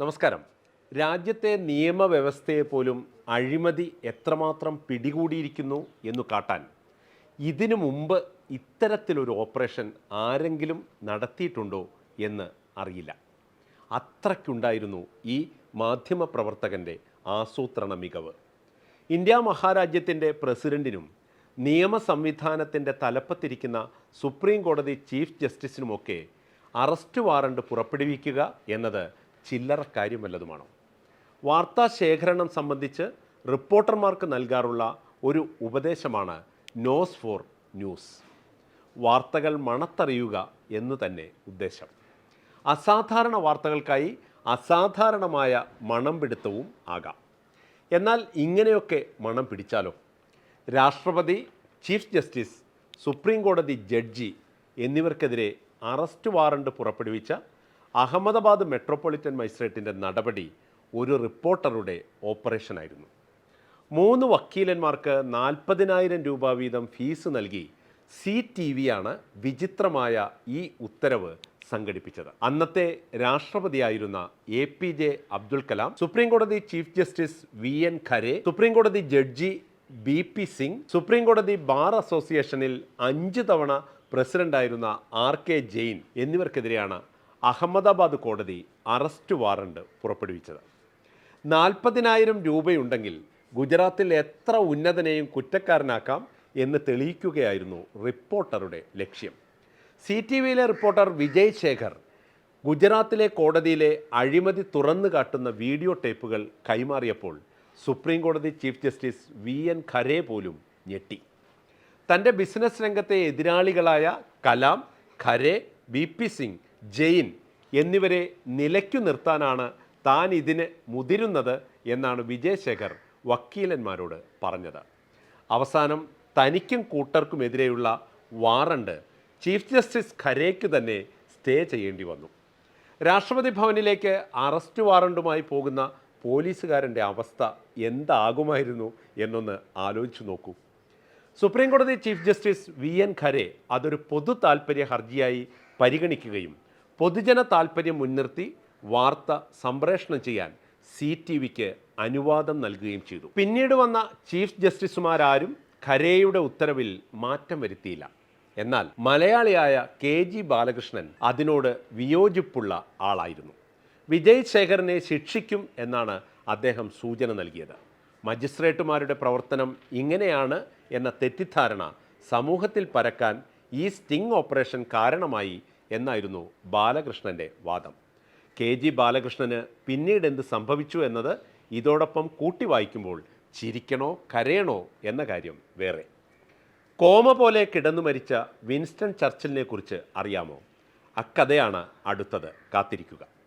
നമസ്കാരം. രാജ്യത്തെ നിയമവ്യവസ്ഥയെ പോലും അഴിമതി എത്രമാത്രം പിടികൂടിയിരിക്കുന്നു എന്ന് കാട്ടാൻ ഇതിനു മുമ്പ് ഇത്തരത്തിലൊരു ഓപ്പറേഷൻ ആരെങ്കിലും നടത്തിയിട്ടുണ്ടോ എന്ന് അറിയില്ല. അത്രയ്ക്കുണ്ടായിരുന്നു ഈ മാധ്യമപ്രവർത്തകന്റെ ആസൂത്രണ മികവ്. ഇന്ത്യ മഹാരാജ്യത്തിന്റെ പ്രസിഡന്റിനും നിയമ സംവിധാനത്തിന്റെ തലപ്പത്തിരിക്കുന്ന സുപ്രീം കോടതി ചീഫ് ജസ്റ്റിസിനുമൊക്കെ അറസ്റ്റ് വാറണ്ട് പുറപ്പെടുവിക്കുക എന്നത് ചില്ലറ കാര്യം വല്ലതുമാണോ? വാർത്താ ശേഖരണം സംബന്ധിച്ച് റിപ്പോർട്ടർമാർക്ക് നൽകാറുള്ള ഒരു ഉപദേശമാണ് നോസ് ഫോർ ന്യൂസ്. വാർത്തകൾ മണത്തറിയുക എന്ന് തന്നെ ഉദ്ദേശം. അസാധാരണ വാർത്തകൾക്കായി അസാധാരണമായ മണം പിടുത്തവും ആകാം. എന്നാൽ ഇങ്ങനെയൊക്കെ മണം പിടിച്ചാലോ? രാഷ്ട്രപതി ചീഫ് ജസ്റ്റിസ് സുപ്രീം കോടതി ജഡ്ജി എന്നിവർക്കെതിരെ അറസ്റ്റ് വാറണ്ട് പുറപ്പെടുവിച്ച അഹമ്മദാബാദ് മെട്രോപൊളിറ്റൻ മജിസ്ട്രേറ്റിന്റെ നടപടി ഒരു റിപ്പോർട്ടറുടെ ഓപ്പറേഷനായിരുന്നു. മൂന്ന് വക്കീലന്മാർക്ക് നാൽപ്പതിനായിരം രൂപ വീതം ഫീസ് നൽകി സി ടി വിയാണ് വിചിത്രമായ ഈ ഉത്തരവ് സംഘടിപ്പിച്ചത്. അന്നത്തെ രാഷ്ട്രപതിയായിരുന്ന A P J Abdul Kalam supreme കോടതി chief justice V N Khare supreme കോടതി judge B P Singh supreme കോടതി ബാർ അസോസിയേഷനിൽ അഞ്ച് തവണ പ്രസിഡന്റായിരുന്ന ആർ കെ ജെയിൻ എന്നിവർക്കെതിരെയാണ് അഹമ്മദാബാദ് കോടതി അറസ്റ്റ് വാറണ്ട് പുറപ്പെടുവിച്ചത്. നാൽപ്പതിനായിരം രൂപയുണ്ടെങ്കിൽ ഗുജറാത്തിൽ എത്ര ഉന്നതനെയും കുറ്റക്കാരനാക്കാം എന്ന് തെളിയിക്കുകയായിരുന്നു റിപ്പോർട്ടറുടെ ലക്ഷ്യം. സി ടി വിയിലെ റിപ്പോർട്ടർ വിജയ് ശേഖർ ഗുജറാത്തിലെ കോടതിയിലെ അഴിമതി തുറന്നു കാട്ടുന്ന വീഡിയോ ടേപ്പുകൾ കൈമാറിയപ്പോൾ സുപ്രീം കോടതി chief justice V N Khare പോലും ഞെട്ടി. തന്റെ ബിസിനസ് രംഗത്തെ എതിരാളികളായ കലാം ഖരെ ബി പി സിംഗ് ജെയിൻ എന്നിവരെ നിലയ്ക്കു നിർത്താനാണ് താൻ ഇതിന് മുതിരുന്നത് എന്നാണ് വിജയശേഖർ വക്കീലന്മാരോട് പറഞ്ഞത്. അവസാനം തനിക്കും കൂട്ടർക്കുമെതിരെയുള്ള വാറണ്ട് ചീഫ് ജസ്റ്റിസ് ഖരേക്ക് തന്നെ സ്റ്റേ ചെയ്യേണ്ടി വന്നു. രാഷ്ട്രപതി ഭവനിലേക്ക് അറസ്റ്റ് വാറണ്ടുമായി പോകുന്ന പോലീസുകാരന്റെ അവസ്ഥ എന്താകുമായിരുന്നു എന്നൊന്ന് ആലോചിച്ചു നോക്കൂ. സുപ്രീം കോടതി chief justice V N Khare അതൊരു പൊതു താൽപ്പര്യ ഹർജിയായി പരിഗണിക്കുകയും പൊതുജന താൽപ്പര്യം മുൻനിർത്തി വാർത്ത സംപ്രേഷണം ചെയ്യാൻ സി ടി വിക്ക് അനുവാദം നൽകുകയും ചെയ്തു. പിന്നീട് വന്ന ചീഫ് ജസ്റ്റിസുമാരാരും ഖരേയുടെ ഉത്തരവിൽ മാറ്റം വരുത്തിയില്ല. എന്നാൽ മലയാളിയായ കെ ജി ബാലകൃഷ്ണൻ അതിനോട് വിയോജിപ്പുള്ള ആളായിരുന്നു. വിജയ് ശേഖരനെ ശിക്ഷിക്കും എന്നാണ് അദ്ദേഹം സൂചന നൽകിയത്. മജിസ്ട്രേറ്റുമാരുടെ പ്രവർത്തനം ഇങ്ങനെയാണ് എന്ന തെറ്റിദ്ധാരണ സമൂഹത്തിൽ പരക്കാൻ ഈ സ്റ്റിംഗ് ഓപ്പറേഷൻ കാരണമായി എന്നായിരുന്നു ബാലകൃഷ്ണന്റെ വാദം. കെ. ജി. ബാലകൃഷ്ണന് പിന്നീട് എന്ത് സംഭവിച്ചു എന്നത് ഇതോടൊപ്പം കൂട്ടി വായിക്കുമ്പോൾ ചിരിക്കണോ കരയണോ എന്ന കാര്യം വേറെ. കോമ പോലെ കിടന്നു മരിച്ച വിൻസ്റ്റൺ ചർച്ചിലിനെ കുറിച്ച് അറിയാമോ? അക്കഥയാണ് അടുത്തത്. കാത്തിരിക്കുക.